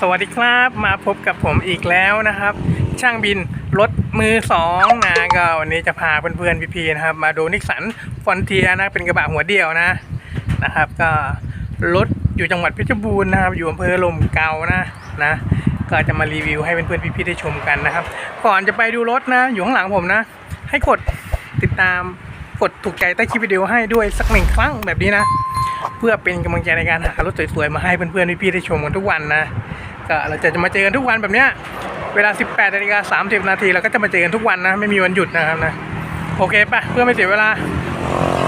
สวัสดีครับมาพบกับผมอีกแล้วนะครับ ช่างบินรถมือสองนะก็วันนี้จะพาเพื่อนๆพี่ๆนะครับ มาดูนิสสันฟอนเทียนะเป็นกระบะหัวเดียวนะนะครับ ก็รถอยู่จังหวัดเพชรบูรณ์นะครับ อยู่อำเภอลมเกานะนะ ก็จะมารีวิวให้เพื่อนๆพี่ๆได้ชมกันนะครับ ก่อนจะไปดูรถนะ อยู่ข้างหลังผมนะ ให้กดติดตามกดถูกใจใต้คลิปวิดีโอให้ด้วยสักหนึ่งครั้งแบบนี้นะ เพื่อเป็นกำลังใจในการหารถสวยๆมาให้เพื่อนๆพี่ๆได้ชมกันทุกวันนะก็เราจะมาเจอกันทุกวันแบบเนี้ยเวลา 18นาฬิกา30 นาทีเราก็จะมาเจอกันทุกวันนะ ไม่มีวันหยุดนะครับนะโอเคปะเพื่อไม่เสียเวลา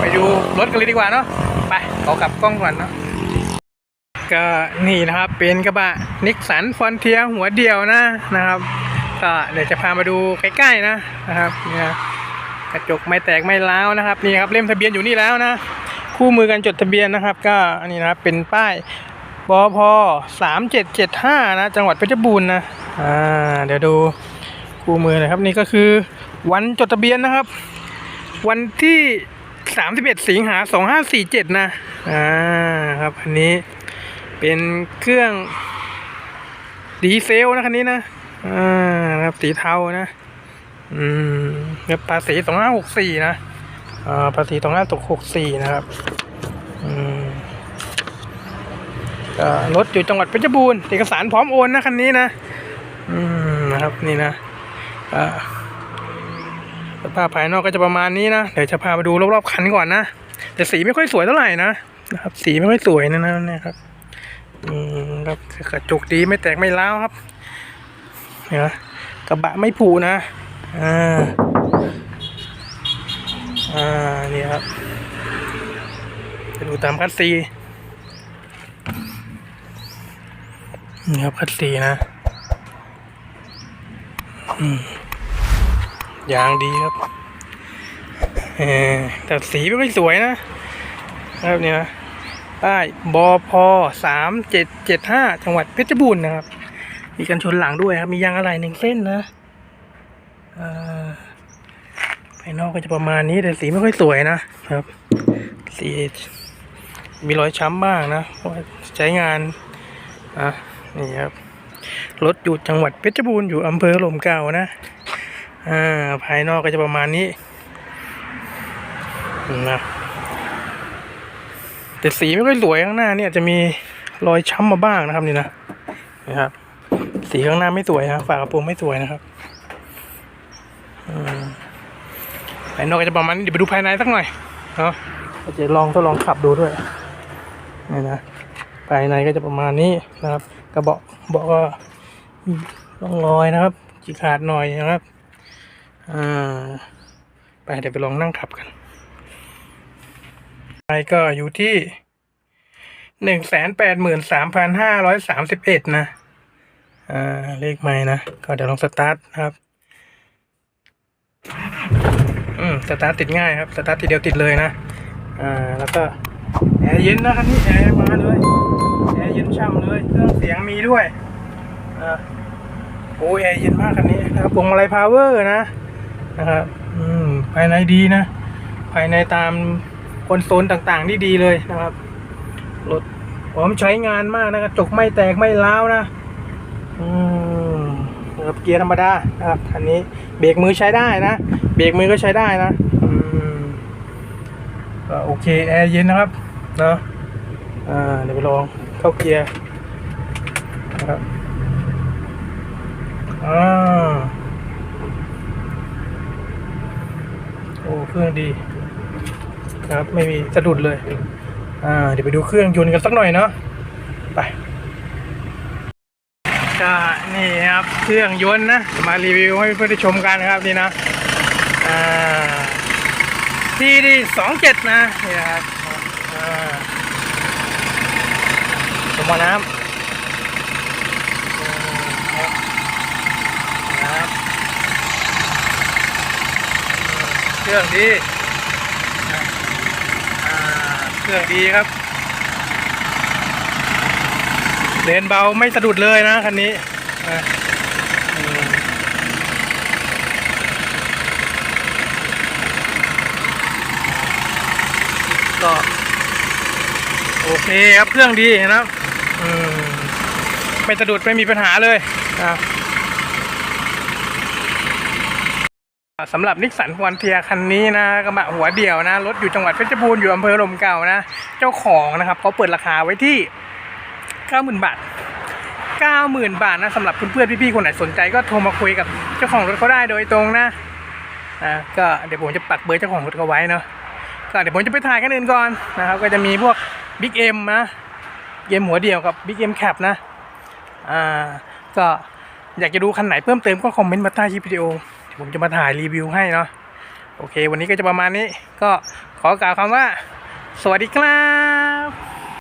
ไปดูรถกันเลยดีกว่าเนาะไปขอกลับกล้องก่อนเนาะก็นี่นะครับเป็นกระบะนิกสันฟอนเทียหัวเดียวนะนะครับก็เดี๋ยวจะพามาดูใกล้ๆนะนะครับเนี่ยกระจกไม่แตกไม่ร้าวนะครับนี่ครับเล่มทะเบียนอยู่นี่แล้วนะ คู่มือกันจดทะเบียนนะครับ ก็อันนี้นะครับเป็นป้ายบพสามเจ็ดเจ็ดห้านะ จังหวัดเพชรบูรณ์นะอ่าเดี๋ยวดูคู่มือนะครับนี่ก็คือวันจดทะเบียนนะครับ วันที่สามสิบเอ็ดสิงหาสองห้าสี่เจ็ดนะอ่าครับอันนี้เป็นเครื่องดีเซลนะคันนี้นะอ่าครับสีเทานะ อืมครับภาษีสองห้าหกสี่นะอ่า ภาษีสองห้าตกหกสี่นะครับอืมก็รถอยู่จังหวัดเพชรบูรณ์เอกสารพร้อมโอนนะคันนี้นะอืมนะครับนี่นะอ่าสภาพภายนอกก็จะประมาณนี้นะเดี๋ยวจะพาไปดูรอบๆคันก่อนนะแต่สีไม่ค่อยสวยเท่าไหร่นะนะครับ สีไม่ค่อยสวยนะนะเนี่ยครับอืมครับกระจกดีไม่แตกไม่ร้าวครับเนี่ยกระบะไม่ผูนะอ่า อ่านี่ครับจะดูตามคัดซีนี่ครับคัดซีนะยางดีครับแต่สีไม่ค่อยสวยนะครับเนี่ยป้ายบพสามเจ็ดเจ็ดห้าจังหวัดเพชรบูรณ์นะครับ มีกันชนหลังด้วยครับ มียางอะไหล่หนึ่งเส้นนะอ่าายนอกก็จะประมาณนี้แต่สีไม่ค่อยสวยนะครับ สีมีรอยช้ำบ้างนะเพราะใช้งานอะนี่ครับรถอยู่จังหวัดเพชรบูรณ์อยู่อำเภอหลมเก่านะอ่าภายนอกก็จะประมาณนี้นะแต่สีไม่ค่อยสวยข้างหน้าเนี่ยจะมีรอยช้ำมาบ้างนะครับนี่นะนะครับ สีข้างหน้าไม่สวยนะฝากระโปรงไม่สวยนะครับอืม ภายนอกก็จะประมาณนี้เดี๋ยวไปดูภายในสักหน่อยเนาะก็จะลองทดลองขับดูด้วยนี่นะภายในก็จะประมาณนี้นะครับ กระเบาะเบาะก็ร่องรอยนะครับจีขาดหน่อยนะครับอ่าไปเดี๋ยวไปลองนั่งขับกันไปก็อยู่ที่หนึ่งแสนแปดหมื่นสามพันห้าร้อยสามสิบเอ็ดนะ อ่า เลขใหม่นะ ก็เดี๋ยวลองสตาร์ทนะครับ อืม สตาร์ทติดง่ายครับสตาร์ททีเดียวติดเลยนะอ่าแล้วก็แอร์เย็นนะครับนี่แอร์มาเลยแอร์เย็นช่ำเลยเครื่องเสียงมีด้วยอ่าโอ้แอร์เย็นมากคันนี้นะครับพวงมาลัยพาวเวอร์นะนะครับอืมภายในดีนะ ภายในตามคอนโซลต่างๆที่ดีเลยนะครับรถพร้อมใช้งานมากนะกระจกไม่แตกไม่ร้าวนะอืม นะครับเกียร์ธรรมดานะครับคันนี้เบรกมือใช้ได้นะ เบรกมือก็ใช้ได้นะอืมก็โอเคแอร์เย็นนะครับเนาะอ่าเดี๋ยวไปลองเข้าเกียร์นะครับอ่าโอ้เครื่องดีครับไม่มีสะดุดเลยอ่าเดี๋ยวไปดูเครื่องยนต์กันสักหน่อยเนาะ ไป ก็นี่ครับเครื่องยนต์นะ มารีวิวให้เพื่อนได้ชมกันนะครับนี่นะอ่าทีดีสองเจ็ดนะนี่นะครับอ่าสมอน้ำครับเครื่องดี เครื่องดีครับ เดินเบาไม่สะดุดเลยนะคันนี้ก็โอเคครับเครื่องดีนะครับไม่สะดุดไม่มีปัญหาเลยอ่าสำหรับนิสสันฟอนเทียคันนี้นะกระบะหัวเดี่ยวนะรถอยู่จังหวัดเพชรบูรณ์อยู่อำเภอลมเก่านะ เจ้าของนะครับเขาเปิดราคาไว้ที่ 90,000บาท90,000บาทนะสำหรับเพื่อนๆพี่ๆคนไหนสนใจก็โทรมาคุยกับเจ้าของรถเขาได้โดยตรงนะอ่าก็เดี๋ยวผมจะปักเบอร์เจ้าของรถเขาไว้เนาะก็เดี๋ยวผมจะไปถ่ายกันอื่นก่อนนะครับก็จะมีพวก Big M นะเกมหัวเดียวกับ Big M Cap นะอ่าก็อยากจะดูคันไหนเพิ่มเติมก็คอมเมนต์มาใต้คลิปวิดีโอเดี๋ยวผมจะมาถ่ายรีวิวให้เนาะโอเค วันนี้ก็จะประมาณนี้ก็ขอกล่าวคำว่า สวัสดีครับ